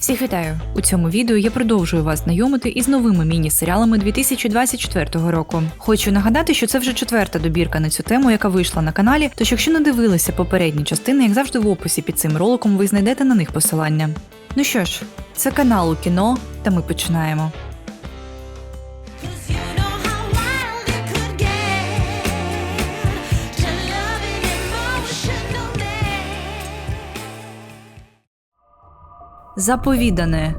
Всіх вітаю! У цьому відео я продовжую вас знайомити із новими міні-серіалами 2024 року. Хочу нагадати, що це вже четверта добірка на цю тему, яка вийшла на каналі. Тож, якщо не дивилися попередні частини, як завжди в описі під цим роликом ви знайдете на них посилання. Ну що ж, це канал у кіно, та ми починаємо. Заповідане.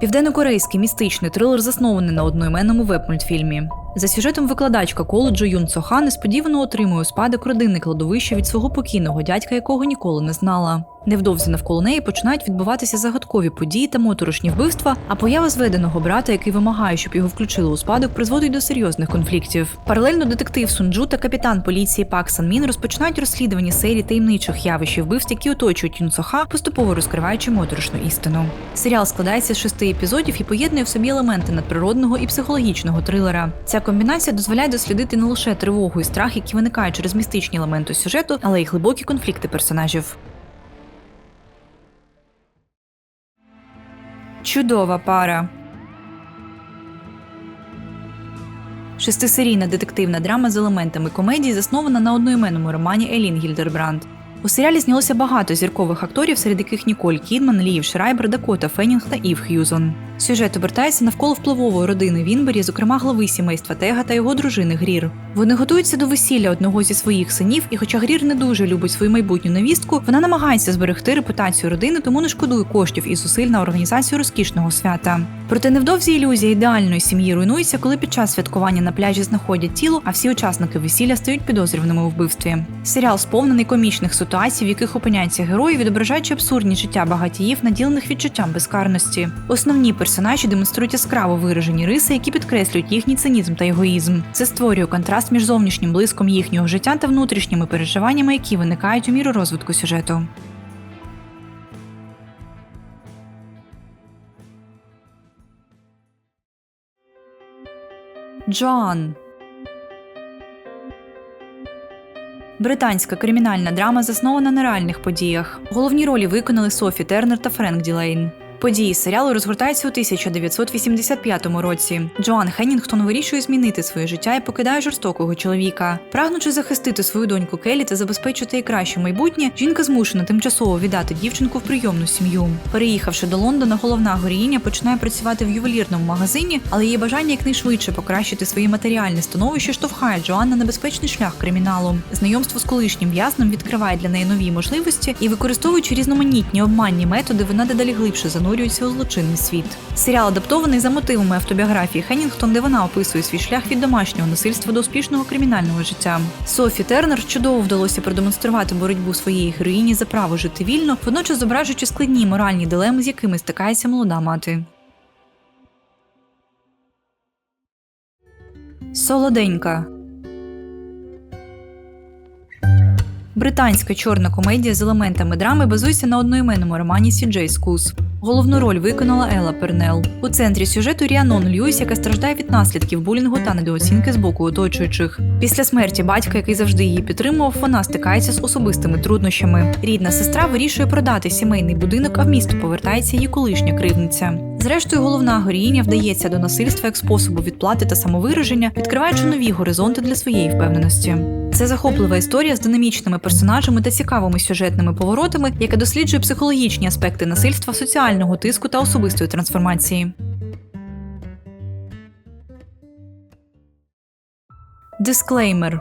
Південнокорейський містичний трилер заснований на одноіменному веб-мультфільмі. За сюжетом викладачка коледжу Юн Цоха несподівано отримує спадок родинне кладовище від свого покійного дядька, якого ніколи не знала. Невдовзі навколо неї починають відбуватися загадкові події та моторошні вбивства, а поява зведеного брата, який вимагає, щоб його включили у спадок, призводить до серйозних конфліктів. Паралельно детектив Сунджу та капітан поліції Пак Сан Мін розпочинають розслідування серії таємничих явищ і вбивств, які оточують Юн Соха, поступово розкриваючи моторошну істину. Серіал складається з шести епізодів і поєднує в собі елементи надприродного і психологічного трилера. Ця комбінація дозволяє дослідити не лише тривогу і страх, які виникають через містичні елементи сюжету, але й глибокі конфлікти персонажів. Чудова пара. Шестисерійна детективна драма з елементами комедії заснована на одноіменному романі Елін Гільдербранд. У серіалі знялося багато зіркових акторів, серед яких Ніколь Кідман, Лів Шрайбер, Дакота Феннінг та Ів Х'юзон. Сюжет обертається навколо впливової родини Вінбері, зокрема глави сімейства Тега та його дружини Грір. Вони готуються до весілля одного зі своїх синів, і хоча Грір не дуже любить свою майбутню невістку, вона намагається зберегти репутацію родини, тому не шкодує коштів і зусиль на організацію розкішного свята. Проте невдовзі ілюзія ідеальної сім'ї руйнується, коли під час святкування на пляжі знаходять тіло, а всі учасники весілля стають підозрюваними у вбивстві. Серіал сповнений комічних ситуацій, в яких опиняються герої, відображаючи абсурдні життя багатіїв, наділених відчуттям безкарності. Основні персонажі демонструють яскраво виражені риси, які підкреслюють їхній цинізм та егоїзм. Це створює контраст між зовнішнім блиском їхнього життя та внутрішніми переживаннями, які виникають у міру розвитку сюжету. Джоан. Британська кримінальна драма заснована на реальних подіях. Головні ролі виконали Софі Тернер та Френк Ділейн. Події серіалу розгортаються у 1985 році. Джоан Хеннінгтон вирішує змінити своє життя і покидає жорстокого чоловіка. Прагнучи захистити свою доньку Келі та забезпечити їй краще майбутнє, жінка змушена тимчасово віддати дівчинку в прийомну сім'ю. Переїхавши до Лондона, головна героїня починає працювати в ювелірному магазині, але її бажання якнайшвидше покращити своє матеріальне становище штовхає Джоан на небезпечний шлях криміналу. Знайомство з колишнім в'язнем відкриває для неї нові можливості і, використовуючи різноманітні обманні методи, вона дедалі глибше занурюється у злочинний світ. Серіал адаптований за мотивами автобіографії Хеннінгтон, де вона описує свій шлях від домашнього насильства до успішного кримінального життя. Софі Тернер чудово вдалося продемонструвати боротьбу своєї героїні за право жити вільно, водночас зображуючи складні моральні дилеми, з якими стикається молода мати. Солоденька. Британська чорна комедія з елементами драми базується на одноіменному романі Сі.Джей Скус. Головну роль виконала Елла Пернел. У центрі сюжету Ріанон Льюіс, яка страждає від наслідків булінгу та недооцінки з боку оточуючих. Після смерті батька, який завжди її підтримував, вона стикається з особистими труднощами. Рідна сестра вирішує продати сімейний будинок, а в місто повертається її колишня кривниця. Зрештою, головна героїня вдається до насильства як способу відплати та самовираження, відкриваючи нові горизонти для своєї впевненості. Це захоплива історія з динамічними персонажами та цікавими сюжетними поворотами, яка досліджує психологічні аспекти насильства, соціального тиску та особистої трансформації. Дисклеймер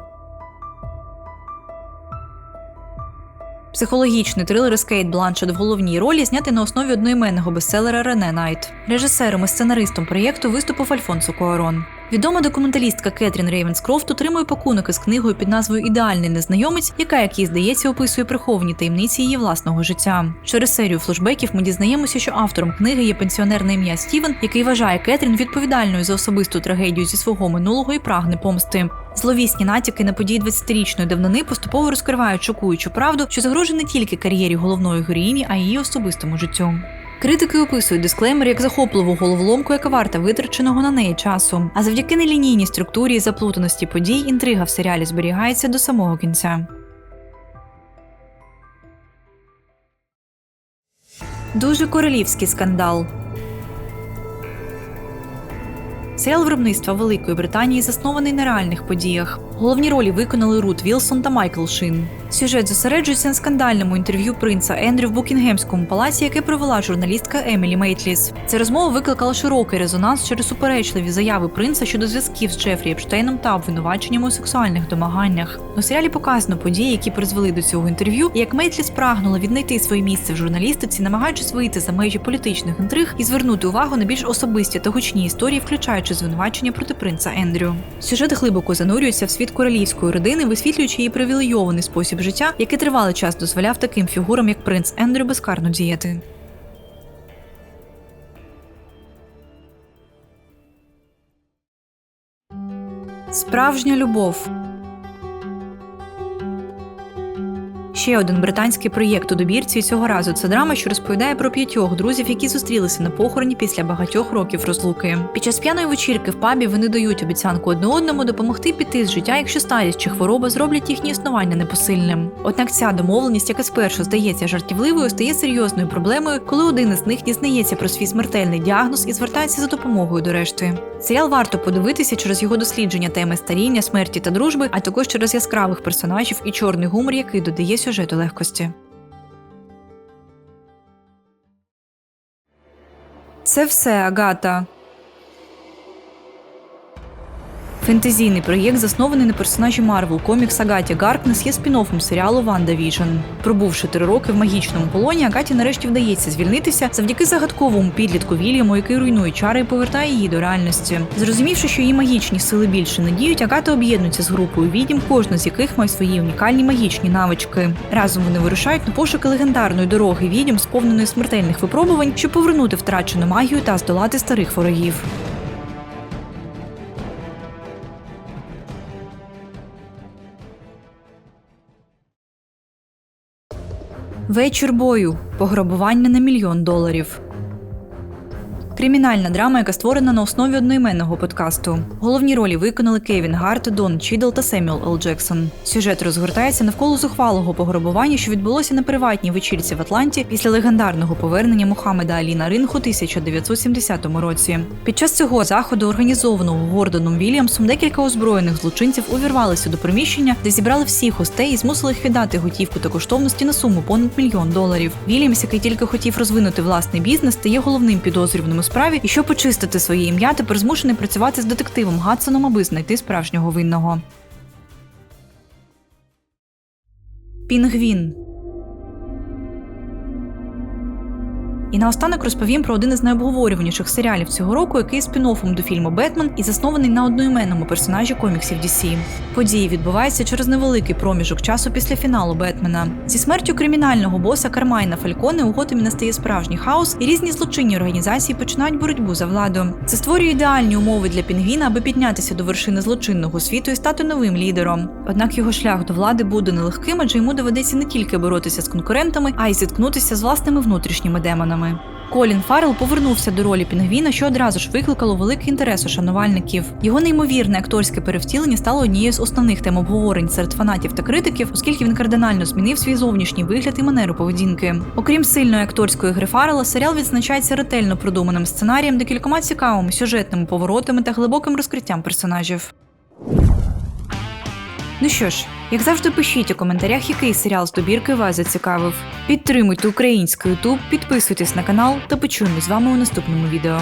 Психологічний трилер з Кейт Бланшет в головній ролі знятий на основі одноіменного бестселера Рене Найт. Режисером і сценаристом проєкту виступив Альфонсо Куарон. Відома документалістка Кетрін Рейвенскрофт отримує пакунок із книгою під назвою Ідеальний незнайомець, яка, як їй здається, описує приховані таємниці її власного життя. Через серію флешбеків ми дізнаємося, що автором книги є пенсіонер на ім'я Стівен, який вважає Кетрін відповідальною за особисту трагедію зі свого минулого і прагне помсти. Зловісні натяки на події 20-річної давнини поступово розкривають шокуючу правду, що загрожує не тільки кар'єрі головної героїні, а й її особистому життю. Критики описують дисклеймер як захопливу головоломку, яка варта витраченого на неї часу. А завдяки нелінійній структурі і заплутаності подій інтрига в серіалі зберігається до самого кінця. Дуже королівський скандал. Серіал виробництва Великої Британії заснований на реальних подіях. Головні ролі виконали Рут Вілсон та Майкл Шин. Сюжет зосереджується на скандальному інтерв'ю принца Ендрю в Букінгемському палаці, яке провела журналістка Емілі Мейтліс. Ця розмова викликала широкий резонанс через суперечливі заяви принца щодо зв'язків з Джефрі Епштейном та обвинуваченням у сексуальних домаганнях. У серіалі показано події, які призвели до цього інтерв'ю, і як Мейтліс прагнула віднайти своє місце в журналістиці, намагаючись вийти за межі політичних інтриг і звернути увагу на більш особисті та гучні історії, включаючи звинувачення проти принца Ендрю. Сюжет глибоко занурюється в світ королівської родини, висвітлюючи її привілейований спосіб життя, який тривалий час дозволяв таким фігурам, як принц Ендрю, безкарно діяти. Справжня любов. Ще один британський проєкт у добірці цього разу це драма, що розповідає про п'ятьох друзів, які зустрілися на похороні після багатьох років розлуки. Під час п'яної вечірки в пабі вони дають обіцянку одне одному допомогти піти з життя, якщо старість чи хвороба зроблять їхнє існування непосильним. Однак ця домовленість, яка спершу здається жартівливою, стає серйозною проблемою, коли один із них дізнається про свій смертельний діагноз і звертається за допомогою до решти. Серіал варто подивитися через його дослідження теми старіння, смерті та дружби, а також через яскравих персонажів і чорний гумор, який додає сюжету легкості. Це все Агата. Фентезійний проєкт, заснований на персонажі Марвел комікс Агаті Гаркнес, є спін-оффом серіалу Ванда Віжн. Пробувши три роки в магічному полоні, Агаті нарешті вдається звільнитися завдяки загадковому підлітку Вільяму, який руйнує чари і повертає її до реальності. Зрозумівши, що її магічні сили більше не діють, Агата об'єднується з групою відьм, кожна з яких має свої унікальні магічні навички. Разом вони вирушають на пошуки легендарної дороги відьм, сповненої смертельних випробувань, щоб повернути втрачену магію та здолати старих ворогів. Вечір бою. Пограбування на мільйон доларів. Кримінальна драма, яка створена на основі одноіменного подкасту. Головні ролі виконали Кевін Гарт, Дон Чідл та Семюел Л. Джексон. Сюжет розгортається навколо зухвалого пограбування, що відбулося на приватній вечірці в Атланті після легендарного повернення Мухаммеда Алі на ринг у 1970 році. Під час цього заходу, організованого Гордоном Вільямсом, декілька озброєних злочинців увірвалися до приміщення, де зібрали всіх гостей і змусили їх віддати готівку та коштовності на суму понад мільйон доларів. Вільямс, який тільки хотів розвинути власний бізнес, стає головним підозрюваним справі, і щоб почистити своє ім'я, тепер змушений працювати з детективом Гадсоном, аби знайти справжнього винного. Пінгвін. І наостанок розповім про один із найобговорюваніших серіалів цього року, який є спін-оффом до фільму Бетмен і заснований на одноіменному персонажі коміксів DC. Події відбуваються через невеликий проміжок часу після фіналу Бетмена. Зі смертю кримінального боса Кармайна Фальконе у Готемі настає справжній хаос, і різні злочинні організації починають боротьбу за владу. Це створює ідеальні умови для пінгвіна, аби піднятися до вершини злочинного світу і стати новим лідером. Однак його шлях до влади буде нелегким, адже йому доведеться не тільки боротися з конкурентами, а й зіткнутися з власними внутрішніми демонами. Колін Фаррелл повернувся до ролі пінгвіна, що одразу ж викликало великий інтерес у шанувальників. Його неймовірне акторське перевтілення стало однією з основних тем обговорень серед фанатів та критиків, оскільки він кардинально змінив свій зовнішній вигляд і манеру поведінки. Окрім сильної акторської гри Фаррелла, серіал відзначається ретельно продуманим сценарієм, декількома цікавими сюжетними поворотами та глибоким розкриттям персонажів. Ну що ж, як завжди, пишіть у коментарях, який серіал з добірки вас зацікавив. Підтримуйте український Ютуб, підписуйтесь на канал та почуємо з вами у наступному відео.